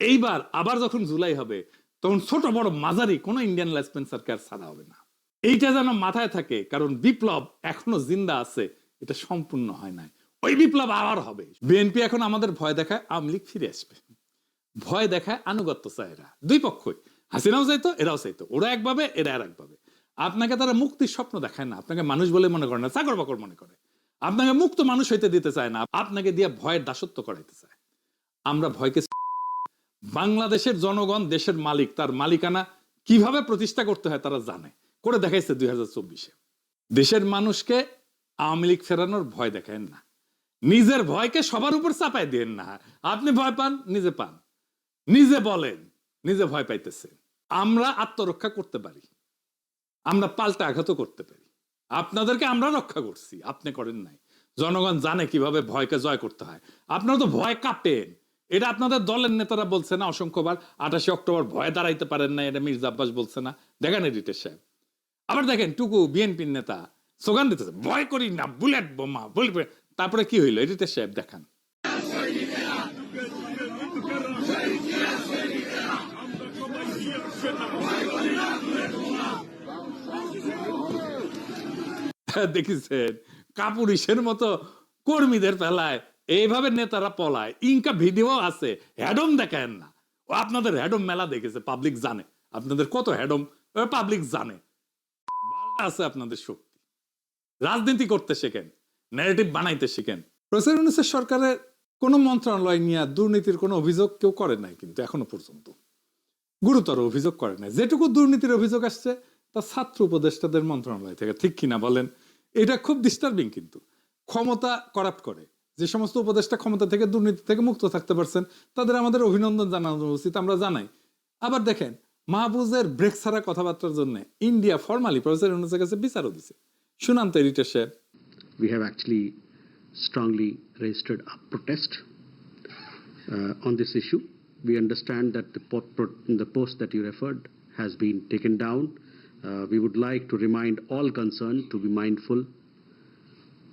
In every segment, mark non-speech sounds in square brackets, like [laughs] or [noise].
এইবার আবার যখন জুলাই হবে, তখন ছোট বড় মাঝারি কোনো ইন্ডিয়ান লাইসপেন্সারকে আর ছাড়া হবে না। এইটা যেন মাথায় থাকে, কারণ বিপ্লব এখনও জিন্দা আছে, এটা সম্পূর্ণ হয় নাই। ওই বিপ্লব আবার হবে। বিএনপি এখন আমাদের ভয় দেখায়, আওয়ামী লীগ ফিরে আসবে। ভয় দেখায় আনুগত্য চায় এরা দুই পক্ষই, হাসিনাও চাইতো, এরাও চাইতো। ওরা একভাবে এরা আর একভাবে আপনাকে তারা মুক্তির স্বপ্ন দেখায় না। আপনাকে মানুষ বলে মনে করে না চাকর বাকর মনে করে। আপনাকে মুক্ত মানুষ হইতে দিতে চায় না। আপনাকে দিয়ে ভয়ের দাসত্ব করাইতে চায়। আমরা ভয়কে বাংলাদেশের জনগণ, দেশের মালিক, তার মালিকানা কীভাবে প্রতিষ্ঠা করতে হয় তারা জানে। করে দেখাইছে দুই হাজার চব্বিশে। দেশের মানুষকে আওয়ামী লীগ ফেরানোর ভয় দেখায় না। নিজের ভয়কে সবার উপর চাপাই দেন না। আপনি ভয় পান, নিজে পান। নিজে বলেন, নিজে ভয় পাইতেছে আমরা আত্মরক্ষা করতে পারি। আমরা পাল্টা আঘাতও করতে পারি। আপনাদেরকে আমরা রক্ষা করছি। আপনি করেন নাই। জনগণ জানে কীভাবে ভয়কে জয় করতে হয়। আপনারা তো ভয় কাঁপেন। এটা আপনাদের দলের নেতারা বলছে না, অসংখ্যবার। আঠাশে অক্টোবর ভয়ে দাঁড়াইতে পারেন না এটা মির্জা আব্বাস বলছে না। দেখেন এডিটের সাহেব। আবার দেখেন, টুকু বিএনপির নেতা স্লোগান দিতেছে, ভয় করি না, বুলেট বোমা, বুলেট তারপরে কি হইল? এডিটের সাহেব দেখান। [laughs] দেখিছেন কাপুরিসের মতো কর্মীদের পেলায় এইভাবে নেতারা পলায়। ইনকা ভিডিও আছে হ্যাডম দেখেন না। ও আপনাদের হ্যাডম মেলা দেখেছে পাবলিক জানে। আপনাদের কত হ্যাডম পাবলিক জানে। আছে আপনাদের শক্তি। রাজনীতি করতে শেখেন ন্যারেটিভ বানাইতে শেখেন। প্রেসিডেন্ট সরকারের কোন মন্ত্রণালয় নিয়ে দুর্নীতির কোনো অভিযোগ কেউ করে নাই কিন্তু এখনও পর্যন্ত। গুরুতর অভিযোগ করে নাই। যেটুকু দুর্নীতির অভিযোগ আসছে, তা ছাত্র উপদেষ্টাদের মন্ত্রণালয় থেকে। ঠিক কিনা বলেন? এটা খুব ডিস্টার্বিং কিন্তু। ক্ষমতা করাপ্ট করে। যে সমস্ত উপদেষ্টা ক্ষমতা থেকে দুর্নীতি থেকে মুক্ত থাকতে পারছেন তাদের আমাদের অভিনন্দন জানানো উচিত আমরা জানাই আবার দেখেন মাহবুজের ব্রেক ছাড়া কথাবার্তার জন্য ইন্ডিয়া ফর্মালি প্রফেসর ইউনুসের কাছে বিচারও দিছে শুনান তো এডিটর সাহেব we have actually strongly registered a protest uh, on this issue. We understand that the, the post that you referred has been taken down. Uh, we would like to remind all concerned to be mindful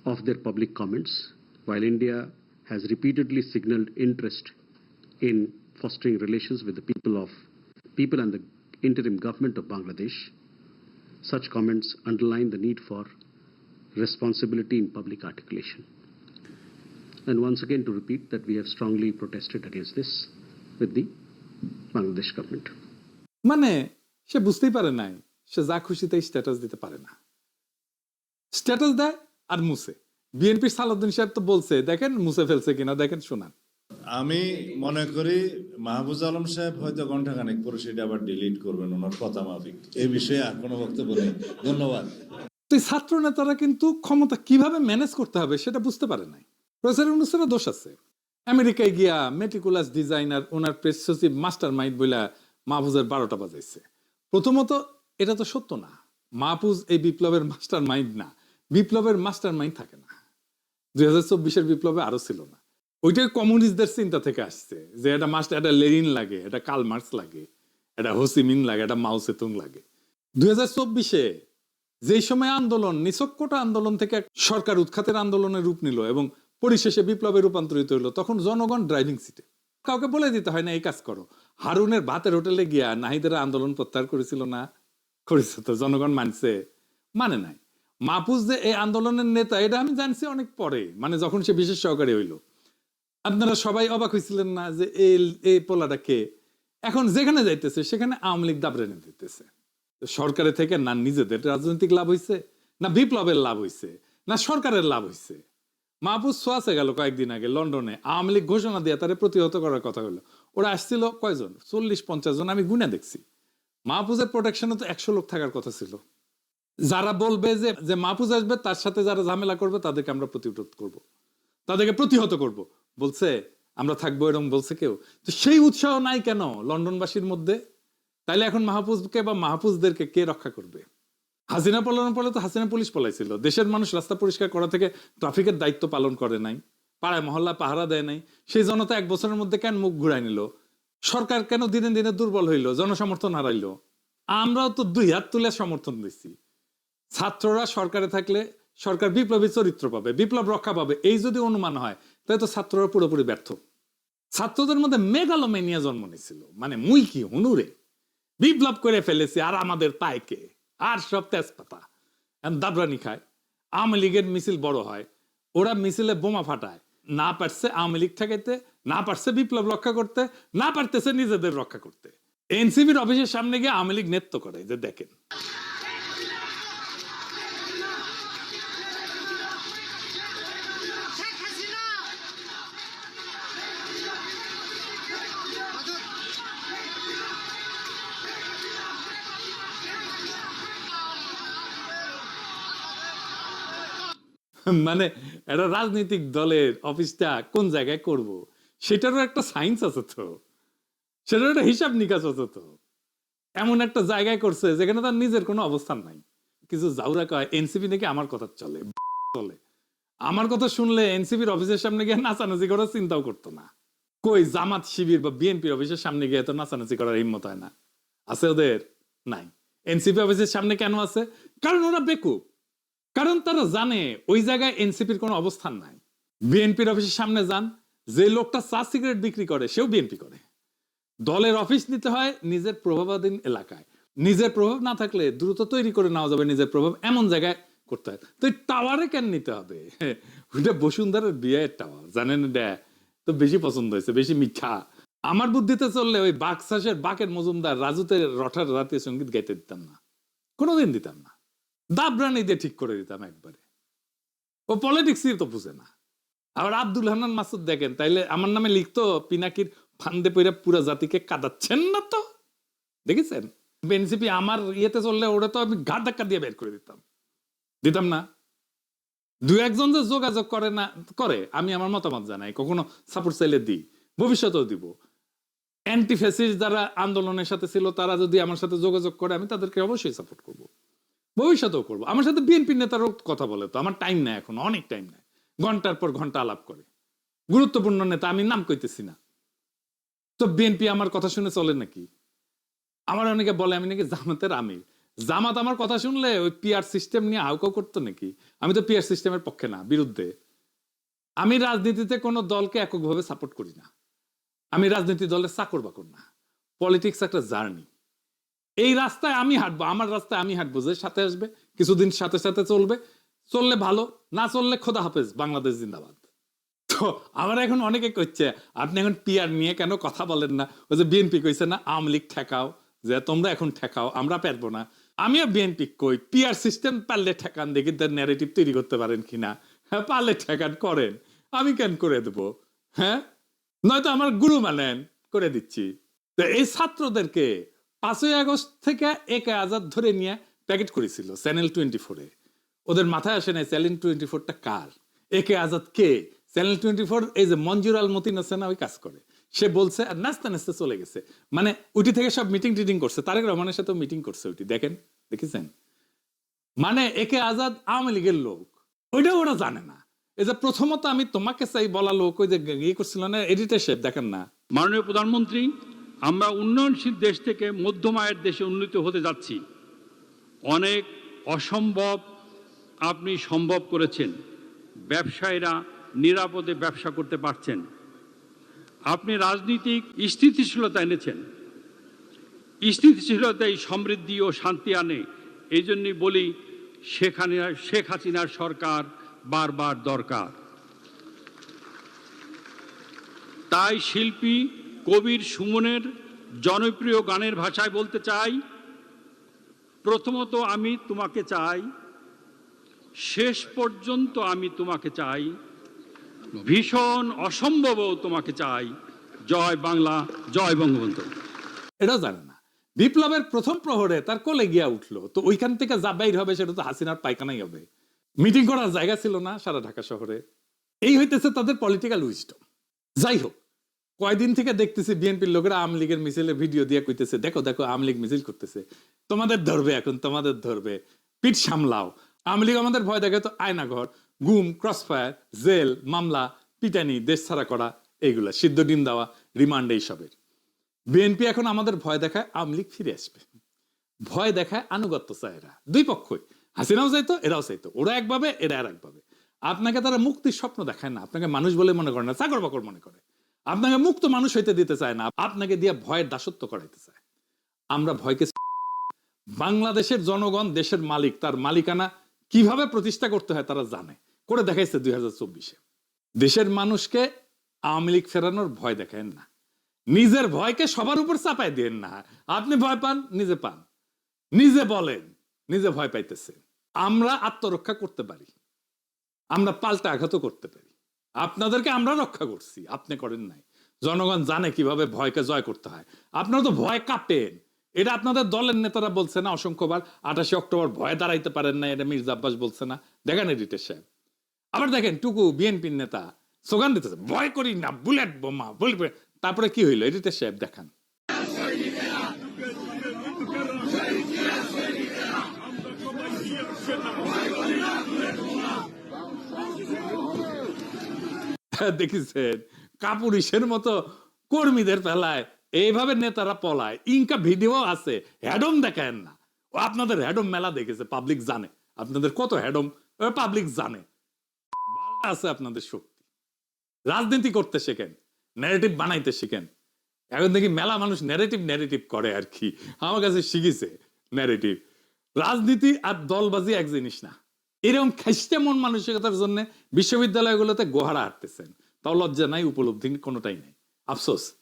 of their public comments. While India has repeatedly signaled interest in fostering relations with the people of people and the interim government of Bangladesh, such comments underline the need for responsibility in public articulation. And once again, to repeat that we have strongly protested against this with the Bangladesh government. মানে সে বুঝতেই পারে নাই সে যা খুশি তাই status দিতে পারে না স্ট্যাটাস দেয় আর মুছে বিএনপির সালাউদ্দিন সাহেব তো বলছে দেখেন মুছে ফেলছে কিনা দেখেন শোনান। আমি মনে করি মাহবুজ আলম সাহেব হয়তো ঘন্টাখানেক পরে সেটা আবার ডিলিট করবেন ওনার কথা মাফিক। এই বিষয়ে আর কোনো বক্তব্য নেই। ধন্যবাদ। তো ছাত্র নেতারা কিন্তু ক্ষমতা কীভাবে ম্যানেজ করতে হবে সেটা বুঝতে পারে নাই। প্রফেসর ইউনুসেরও দোষ আছে। আমেরিকায় গিয়া মেটিকুলাস ডিজাইনার ওনার প্রেস সচিব মাস্টার মাইন্ড বইলা মাহফুজের বারোটা বাজাইছে। প্রথমত এটা তো সত্য না। মাহফুজ এই বিপ্লবের মাস্টার মাইন্ড না। বিপ্লবের মাস্টার মাইন্ড থাকে না। দুই হাজার চব্বিশের বিপ্লবে আরও ছিল না। ওইটা কমিউনিস্টদের চিন্তা থেকে আসছে যে এটা মাস্টার এটা লেনিন লাগে, এটা কাল মার্কস লাগে, এটা হোসিমিন লাগে, এটা মাও সেতুং লাগে। দুই হাজার চব্বিশে যেই সময় আন্দোলন নিছক্কটা আন্দোলন থেকে সরকার উৎখাতের আন্দোলনের রূপ নিল এবং পরিশেষে বিপ্লবে রূপান্তরিত হলো তখন জনগণ ড্রাইভিং সিটে। কাউকে বলে দিতে হয় না, এই কাজ করো। হারুনের ভাতের হোটেলে গিয়া নাহিদের আন্দোলন প্রত্যাহার করেছিল না? করেছে তো জনগণ মানছে মানে নাই। মাহফুজ যে এই আন্দোলনের নেতা, এটা আমি জানছি অনেক পরে মানে যখন সে বিশেষ সহকারী হইল। আপনারা সবাই অবাক হয়েছিলেন না যে এই এই পোলাটা কে? এখন যেখানে যাইতেছে, সেখানে আওয়ামী লীগ দাবড়ে দিতেছে তো থেকে না নিজেদের রাজনৈতিক লাভ হইছে, না বিপ্লবের লাভ হইছে, না সরকারের লাভ হইছে। মাহফুজ সোয়াসে গেল কয়েকদিন আগে লন্ডনে, আওয়ামী লীগ ঘোষণা দিয়ে তারা প্রতিহত করার কথা হলো ওরা আসছিল কয়জন? চল্লিশ পঞ্চাশ জন, আমি গুনে দেখছি। মাহফুজের প্রোটেকশনে তো একশো লোক থাকার কথা ছিল। যারা বলবে যে যে মাহফুজ আসবে, তার সাথে যারা ঝামেলা করবে, তাদেরকে আমরা প্রতিরোধ করব। তাদেরকে প্রতিহত করব। বলছে, আমরা থাকব, এরকম বলছে কেউ। তো সেই উৎসাহ নাই কেন লন্ডনবাসীর মধ্যে? তাইলে এখন মাহফুজকে বা মাহফুজদেরকে কে রক্ষা করবে? হাসিনা পলানো পলে তো হাসিনা পুলিশ পলাইছিল। দেশের মানুষ রাস্তা পরিষ্কার করা থেকে ট্রাফিকের দায়িত্ব পালন করে নাই। পাড়ায় মহল্লা পাহারা দেয় নাই। সেই জনতা এক বছরের মধ্যে কেন মুখ ঘুরাই নিল? সরকার কেন দিনে দিনে দুর্বল হইল? জনসমর্থন হারাইলো? আমরাও তো দুই হাত তুলে সমর্থন দিচ্ছি ছাত্ররা সরকারে থাকলে সরকার বিপ্লবী চরিত্র পাবে, বিপ্লব রক্ষা পাবে, এই যদি অনুমান হয়, তাহলে তো ছাত্ররা পুরোপুরি ব্যর্থ। ছাত্রদের মধ্যে মেগালোমেনিয়া জন্ম নিয়েছিল মানে মুই কি হুনুরে বিপ্লব করে ফেলেছি, আর আমাদের পায়কে আর সব তেজপাতা। দাবরানি খায়, আওয়ামী লীগের মিছিল বড় হয়, ওরা মিছিলে বোমা ফাটায়। না পারছে আওয়ামী লীগ ঠেকাইতে, না পারছে বিপ্লব রক্ষা করতে, না পারতেছে নিজেদের রক্ষা করতে। এনসিবির অফিসের সামনে গিয়ে আওয়ামী লীগ নেত্য করে, যে দেখেন। মানে একটা রাজনৈতিক দলের অফিসটা কোন জায়গায় করব? সেটারও একটা সায়েন্স আছে তো। সেটার একটা হিসাব নিকাশ আছে তো। এমন একটা জায়গায় করছে যেখানে তার নিজের কোনো অবস্থান নাই। কিছু জাউরা কয়, এনসিপি নাকি আমার কথা চলে চলে। আমার কথা শুনলে এনসিপির অফিসের সামনে গিয়ে নাচানাচি করার চিন্তাও করতো না। কই জামাত শিবির বা বিএনপির অফিসের সামনে গিয়ে তো নাচানাচি করার হিম্মত হয় না। আছে ওদের? নাই। এনসিপি অফিসের সামনে কেন আছে? কারণ ওরা বেকুব। কারণ তারা জানে ওই জায়গায় এনসিপির কোনো অবস্থান নাই। বিএনপির অফিসের সামনে যান, যে লোকটা চা সিগারেট বিক্রি করে, সেও বিএনপি করে। দলের অফিস নিতে হয় নিজের প্রভাবাধীন এলাকায়। নিজের প্রভাব না থাকলে দ্রুত তৈরি করে নেওয়া যাবে নিজের প্রভাব এমন জায়গায় করতে হয়। তো টাওয়ারে কেন নিতে হবে? ওইটা বসুন্ধরার বিয়ের টাওয়ার, জানেন এটা? তো বেশি পছন্দ হয়েছে, বেশি মিঠা। আমার বুদ্ধিতে চললে ওই বাকশাসের বাকের মজুমদার রাজুতের রঠার জাতীয় সংগীত গাইতে দিতাম না। কোনোদিন দিতাম না। দাবরানি দিয়ে ঠিক করে দিতাম একবারে। ও পলিটিক্সই তো বুঝে না। আবার আব্দুল হান্নান মাসুদ দেখেন, তাইলে আমার নামে লিখতো, পিনাকির ফান্দে পইরা পুরা জাতিকে কাঁদাচ্ছেন না তো? দেখেছেন? এনসিপি আমার ইয়েতে চললে ওটা তো আমি ঘাট ধাক্কা দিয়ে বের করে দিতাম। দিতাম না। দু একজন যে যোগাযোগ করে না, করে, আমি আমার মতামত জানাই, কখনো সাপোর্ট চাইলে দিই, ভবিষ্যতেও দিব। অ্যান্টি ফ্যাসিস্ট যারা আন্দোলনের সাথে ছিল, তারা যদি আমার সাথে যোগাযোগ করে, আমি তাদেরকে অবশ্যই সাপোর্ট করব। ভবিষ্যতেও করব। আমার সাথে বিএনপি নেতারও কথা বলে তো, আমার টাইম নেই এখন, অনেক টাইম নেই। ঘণ্টার পর ঘণ্টা আলাপ করে। গুরুত্বপূর্ণ নেতা, আমি নাম কইতেছি না। তো বিএনপি আমার কথা শুনে চলে নাকি? আমার অনেকে বলে, আমি নাকি জামাতের আমির। জামাত আমার কথা শুনলে ওই পিআর সিস্টেম নিয়ে হাউকাউ করতো নাকি? আমি তো পিআর সিস্টেমের পক্ষে না, বিরুদ্ধে। আমি রাজনীতিতে কোনো দলকে এককভাবে সাপোর্ট করি না। আমি রাজনীতি দলের চাকর বাকর না। পলিটিক্স একটা জার্নি। এই রাস্তায় আমি হাঁটবো, আমার রাস্তায় আমি হাঁটবো, যে সাথে আসবে, কিছুদিন সাথে সাথে চলবে, চললে ভালো, না চললে খোদা হাফেজ, বাংলাদেশ জিন্দাবাদ। তো আমার এখন অনেকে কইছে, আপনি এখন পিআর নিয়ে কেন কথা বলেন না? ওই যে বিএনপি কইছে না, আওয়ামী লীগ ঠেকাও, যে তোমরা এখন ঠেকাও, আমরা পারব না। আমিও বিএনপি কই পিয়ার সিস্টেম পারলে ঠেকান, দেখি তার ন্যারেটিভ তৈরি করতে পারেন কিনা। হ্যাঁ পারলে ঠেকান, করেন। আমি কেন করে দেবো? হ্যাঁ? নয়তো আমার গুরু মানেন, করে দিচ্ছি। তো এই ছাত্রদেরকে পাঁচই আগস্ট থেকে একে আজাদ ধরে নিয়ে প্যাকেট করেছিল চ্যানেল টোয়েন্টি ফোরে ওদের মাথায় আসে না চ্যানেল টোয়েন্টি ফোরটা কার? একে আজাদ কে? চ্যানেল টোয়েন্টি ফোর এই যে মঞ্জুর আল মতিন আছে না, ওই কাজ করে। সে বলছে, আর নাচতে নাচতে চলে গেছে। মানে উটি থেকে সব মিটিং টিটিং করছে। তারেক রহমানের সাথে মিটিং করছে উটি দেখেন, দেখেছেন? মানে একে আজাদ আওয়ামী লীগের লোক। ওইটা ওরা জানে না। এই যে প্রথমত আমি তোমাকে চাই বলা লোক, ওই যে ইয়ে করছিল না, এডিটার সাহেব, দেখেন না। মাননীয় প্রধানমন্ত্রী আমরা উন্নয়নশীল দেশ থেকে মধ্যম আয়ের দেশে উন্নীত হতে যাচ্ছি। অনেক অসম্ভব আপনি সম্ভব করেছেন। ব্যবসায়ীরা নিরাপদে ব্যবসা করতে পারছেন। আপনি রাজনীতিক স্থিতিশীলতা এনেছেন। স্থিতিশীলতাই সমৃদ্ধি ও শান্তি আনে। এই জন্যই বলি, শেখ শেখ হাসিনার সরকার বারবার দরকার। তাই শিল্পী কবির সুমনের জনপ্রিয় গানের ভাষায় বলতে চাই, প্রথমত আমি তোমাকে চাই, শেষ পর্যন্ত আমি তোমাকে চাই, ভীষণ অসম্ভবও তোমাকে চাই। জয় বাংলা, জয় বঙ্গবন্ধু। এটা জানে না। বিপ্লবের প্রথম প্রহরে তার কোলে গিয়া উঠল, তো ওইখান থেকে যা বাইর হবে সেটা তো হাসিনার পায়খানাই হবে। মিটিং করার জায়গা ছিল না সারা ঢাকা শহরে। এই হইতেছে তাদের পলিটিক্যাল উইস্টম যাই হোক কয়দিন থেকে দেখতেছি বিএনপির লোকেরা আওয়ামী লীগের মিছিলে ভিডিও দিয়ে কইতেছে, দেখো দেখো, আওয়ামী লীগ মিছিল করতেছে। তোমাদের ধরবে এখন, তোমাদের ধরবে। পিঠ সামলাও। আওয়ামী লীগ আমাদের ভয় দেখে তো আয়নাঘর, গুম, ক্রসফায়ার, জেল, মামলা, পিটানি, দেশ ছাড়া করা, এইগুলা, সিদ্ধ ডিম দেওয়া, রিমান্ড এইসবের বিএনপি এখন আমাদের ভয় দেখায় আওয়ামী লীগ ফিরে আসবে। ভয় দেখায় আনুগত্য চায় এরা দুই পক্ষই। হাসিনাও চাইতো, এরাও চাইতো। ওরা একভাবে এরা আর একভাবে আপনাকে তারা মুক্তির স্বপ্ন দেখায় না। আপনাকে মানুষ বলে মনে করে না, চাকর বাকর মনে করে। আপনাকে মুক্ত মানুষ হইতে দিতে চায় না, আপনাকে দিয়ে ভয়ের দাসত্ব করাইতে চায়। আমরা ভয়কে বাংলাদেশের জনগণ, দেশের মালিক, তার মালিকানা কীভাবে প্রতিষ্ঠা করতে হয় তারা জানে। করে দেখাইছে দুই হাজার চব্বিশে। দেশের মানুষকে আওয়ামী লীগ ফেরানোর ভয় দেখায় না। নিজের ভয়কে সবার উপর চাপাই দেন না। আপনি ভয় পান, নিজে পান। নিজে বলেন, নিজে ভয় পাইতেছে আমরা আত্মরক্ষা করতে পারি। আমরা পাল্টা আঘাতও করতে পারি। আপনাদেরকে আমরা রক্ষা করছি, আপনি করেন নাই। জনগণ জানে কীভাবে ভয়কে জয় করতে হয়। আপনারা তো ভয় কাঁপেন এটা আপনাদের দলের নেতারা বলছে না, অসংখ্যবার। আঠাশে অক্টোবর ভয়ে দাঁড়াইতে পারেন না, এটা মির্জা আব্বাস বলছে না। দেখেন এডিটের সাহেব। আবার দেখেন টুকু বিএনপির নেতা স্লোগান দিতেছে, ভয় করি না, বুলেট বোমা বলবে তারপরে কি হইল? এডিটের সাহেব দেখান। [laughs] দেখিছেন? কাপুরিশের মতো কর্মীদের ফেলায়, এইভাবে নেতারা পলায়। ইনকা ভিডিও আছে হ্যাডম দেখায় না। ও আপনাদের হ্যাডম মেলা দেখেছে পাবলিক জানে। আপনাদের কত হ্যাডম পাবলিক জানে। আছে আপনাদের শক্তি। রাজনীতি করতে শেখেন ন্যারেটিভ বানাইতে শিখেন। এখন দেখি মেলা মানুষ ন্যারেটিভ ন্যারেটিভ করে আর কি। আমার কাছে শিখেছে ন্যারেটিভ রাজনীতি আর দলবাজি এক জিনিস না। এরকম খ্রিস্টে মন মানসিকতার জন্য বিশ্ববিদ্যালয়গুলোতে গোহারা হাঁটতেছেন। তাও লজ্জা নাই, উপলব্ধি কোনোটাই নেই। আফসোস।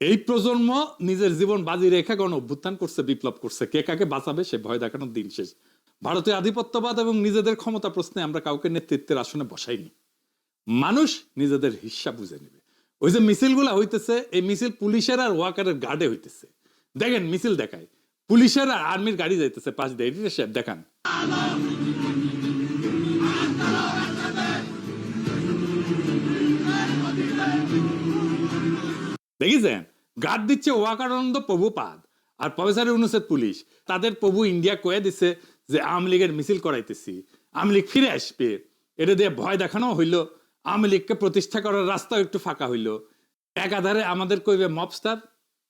এই প্রজন্ম নিজের জীবন বাজি রেখে গণ অভ্যুত্থান করছে, বিপ্লব করছে। কে কাকে বাঁচাবে সে ভয় দেখানোর দিন শেষ। ভারতীয় আধিপত্যবাদ এবং নিজেদের ক্ষমতা প্রশ্নে আমরা কাউকে নেতৃত্বের আসনে বসাইনি। মানুষ নিজেদের হিসাব বুঝে নেবে। ওই যে মিছিলগুলা হইতেছে, এই মিছিল পুলিশের আর ওয়াকারের গার্ডে হইতেছে। দেখেন, মিছিল দেখায়। পুলিশের আর আর্মির গাড়ি যাইতেছে পাঁচ দিয়ে। দেখান। দেখেছেন? গার্ড দিচ্ছে ওয়াকারানন্দ প্রভুপাদ আর প্রফেসর ইউনুসের পুলিশ। তাদের প্রভু ইন্ডিয়া কয়ে দিচ্ছে যে আওয়ামী লীগের মিছিল করাইতেছি। আওয়ামী লীগ ফিরে আসবে। এটা দিয়ে ভয় দেখানো হইল। আওয়ামী লীগকে প্রতিষ্ঠা করার রাস্তাও একটু ফাঁকা হইল। একাধারে আমাদের কইবে মবস্টার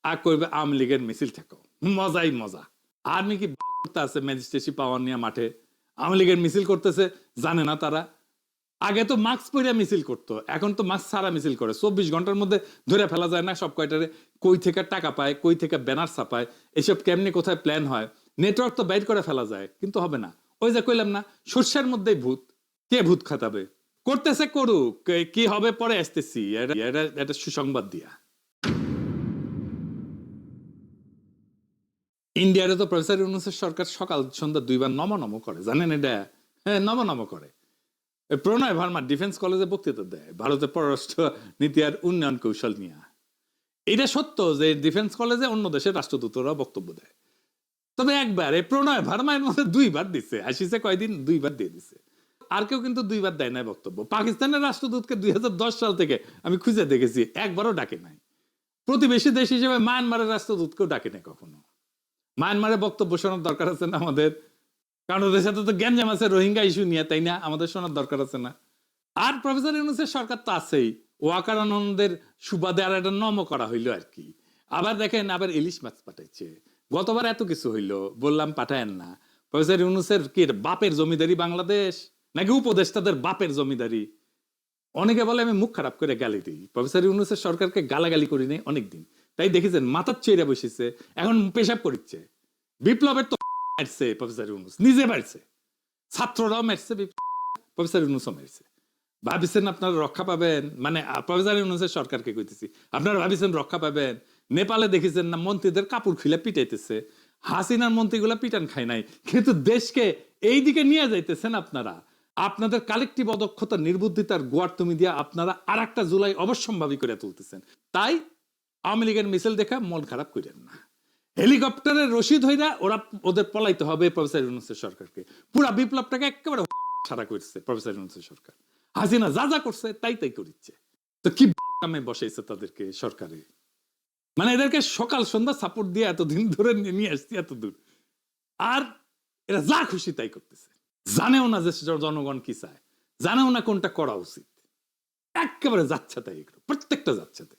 আর কইবে আওয়ামী লীগের মিছিল থেকো। মজাই মজা। আর্মি কি বাল করতে আছে ম্যাজিস্ট্রেসি পাওয়ার নিয়ে মাঠে। আওয়ামী লীগের মিছিল করতেছে, জানে না তারা। আগে তো মাস্ক পরে মিছিল করতো, এখন তো মাস্ক ছাড়া মিছিল করে। চব্বিশ ঘণ্টার মধ্যে ধরে ফেলা যায় না সব কয়টারে, কই থেকে টাকা পায়, কই থেকে ব্যানার ছাপায়, এসব কেমনি কোথায় প্ল্যান হয়? নেটওয়ার্ক তো বাইর করে ফেলা যায়, কিন্তু হবে না। ওই যে কইলাম না শস্যের মধ্যেই ভূত। কে ভূত খাতাবে করতেছে করুক কি হবে পরে আসতেছি। এটা, এটা- সুসংবাদ দিয়া। ইন্ডিয়ারে তো প্রফেসর ইউনুসের সরকার সকাল সন্ধ্যা দুইবার নম নম করে, জানেন এটা? হ্যাঁ নম নম করে। প্রণয় ভার্মা ডিফেন্স কলেজে বক্তৃতা দেয়, ভারতের পররাষ্ট্র নীতি আর উন্নয়ন কৌশল নিয়ে। এটা সত্য যে ডিফেন্স কলেজে অন্য দেশের রাষ্ট্রদূতরা বক্তব্য দেয়। তবে একবার এই প্রণয় ভার্মার মধ্যে দুইবার দিচ্ছে আসিছে কয়দিন, দুইবার দিয়ে দিছে। আর কেউ কিন্তু দুইবার দেয় নাই বক্তব্য। পাকিস্তানের রাষ্ট্রদূতকে দুই হাজার দশ সাল থেকে আমি খুঁজে দেখেছি, একবারও ডাকে নাই। প্রতিবেশী দেশ হিসেবে মায়ানমারের রাষ্ট্রদূতকেও ডাকে নাই কখনো। মায়ানমারে বক্তব্য শোনার দরকার আছে না আমাদের? কারণ ওদের সাথে তো গ্যাঞ্জাম আছে, রোহিঙ্গা ইস্যু নিয়ে, তাই না? আমাদের শোনার দরকার আছে না। আর প্রফেসর ইউনুসের সরকার তো আছেই। ওয়াকার আনন্দের সুবাদে আর একটা নম করা হইল আর কি। আবার দেখেন, আবার ইলিশ মাছ পাঠাইছে। গতবার এত কিছু হইল, বললাম পাঠায়েন না। প্রফেসর ইউনুসের কি বাপের জমিদারি বাংলাদেশ? নাকি উপদেষ্টাদের বাপের জমিদারি? অনেকে বলে, আমি মুখ খারাপ করে গালি দিই। প্রফেসর ইউনুসের সরকারকে গালাগালি করি নাই অনেকদিন। তাই দেখেছেন, মাথার চেয়ে বসেছে, এখন পেশাব করিচ্ছে। বিপ্লবের তো মারছে প্রফেসর ইউনুস নিজে মারছে ছাত্ররাও মারছে প্রফেসর ইউনুসও মারছে ভাবিছেন আপনারা রক্ষা পাবেন মানে প্রফেসর ইউনুসের সরকারকে কইতেছি আপনারা ভাবিছেন রক্ষা পাবেন নেপালে দেখেছেন না মন্ত্রীদের কাপড় খুলে পিটাইতেছে হাসিনার মন্ত্রীগুলা পিটান খায় নাই কিন্তু দেশকে এই দিকে নিয়ে যাইতেছেন আপনারা আপনাদের কালেকটিভ অদক্ষতা নির্বুদ্ধিতার গোয়ার তুমি দিয়া আপনারা আর একটা জুলাই অবশ্যম্ভাবী করে তুলতেছেন তাই আওয়ামী লীগের মিছিল দেখা মন খারাপ করেন না হেলিকপ্টারের রশিদ হইরা ওরা ওদের পলাইতে হবে প্রফেসর ইউনুসের সরকারকে। পুরা বিপ্লবটাকে একেবারে সারা করছে প্রফেসর ইউনুসের সরকার। হাসিনা যা যা করছে, তাই তাই করিচ্ছে। তো কি কামে বসাইছে তাদেরকে সরকারে? মানে এদেরকে সকাল সন্ধ্যা সাপোর্ট দিয়ে এতদিন ধরে নিয়ে আসছি এত দূর আর এরা যা খুশি তাই করতেছে। জানেও না যে জনগণ কি চায়। জানেও না কোনটা করা উচিত। একেবারে যাচ্ছে তাই এগুলো। প্রত্যেকটা যাচ্ছে তাই।